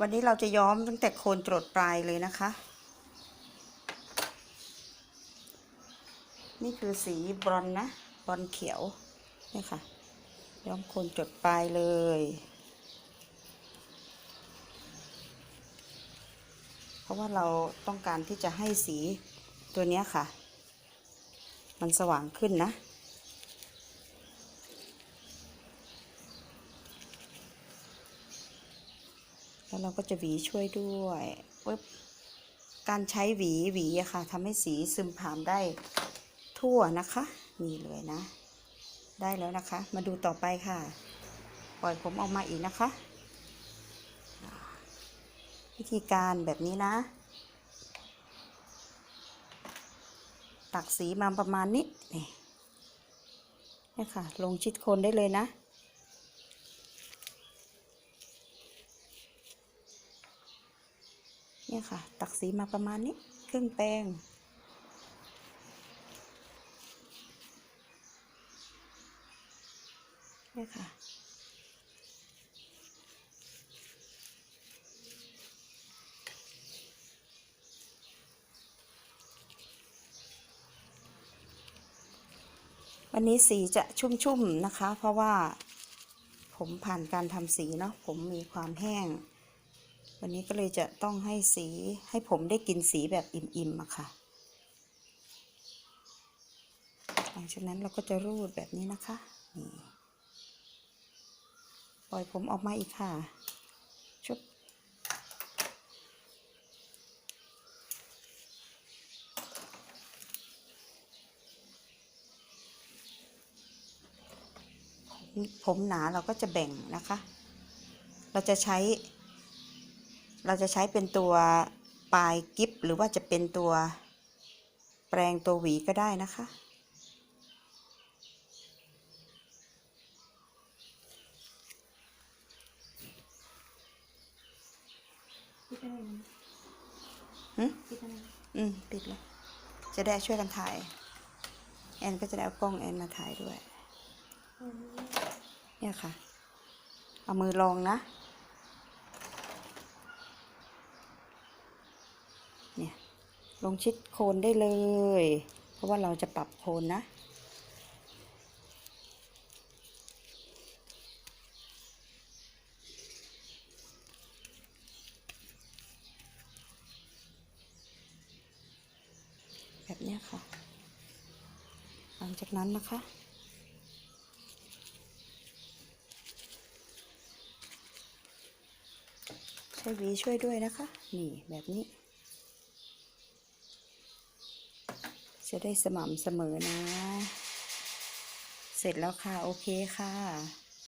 วันนี้เราจะย้อมตั้งแต่โคนจรดปลายเลยนะคะ นี่คือสีบรอนนะ บรอนเขียวนี่ค่ะ ย้อมโคนจดปลายเลยเพราะว่าเราต้องการที่จะให้สีตัวนี้ค่ะ มันสว่างขึ้นนะ แล้วเราก็จะหวีช่วยด้วยปึ๊บการใช้หวีหวีอะค่ะทำให้สีซึมผ่านได้ทั่วนะคะนี่เลยนะ ได้แล้วนะคะ มาดูต่อไปค่ะ ปล่อยผมออกมาอีกนะคะ วิธีการแบบนี้นะ ตักสีมาประมาณนี้นี่นี่ค่ะ ลงชิดโคนได้เลยนะ เนี่ยค่ะ ตักสีมาประมาณนี้ครึ่งแป้งเนี่ยค่ะวันนี้สีจะชุ่มๆนะคะ เพราะว่าผมผ่านการทำสีเนาะผมมีความแห้ง วันนี้ก็เลยจะต้องให้สีให้ผมได้กินสีแบบอิ่มๆอะค่ะ หลังจากนั้นเราก็จะรูดแบบนี้นะคะ นี่ ปล่อยผมออกมาอีกค่ะ ชุบ ผมหนาเราก็จะแบ่งนะคะ เราจะใช้ เราจะใช้เป็นตัวปลายกิฟหรือว่าจะเป็นตัวแปรงตัวหวีก็ได้นะคะหึอืม ปิดเลย จะได้ช่วยกันถ่าย แอนก็จะได้เอากล้องแอนมาถ่ายด้วย เนี่ยค่ะ เอามือลองนะ เนี่ย ลงชิดโคนได้เลย เพราะว่าเราจะปรับโคนนะ แบบนี้ค่ะ หลังจากนั้นนะคะใช้วีช่วยด้วยนะคะ นี่แบบนี้ จะได้สม่ำเสมอนะ เสร็จแล้วค่ะ โอเคค่ะ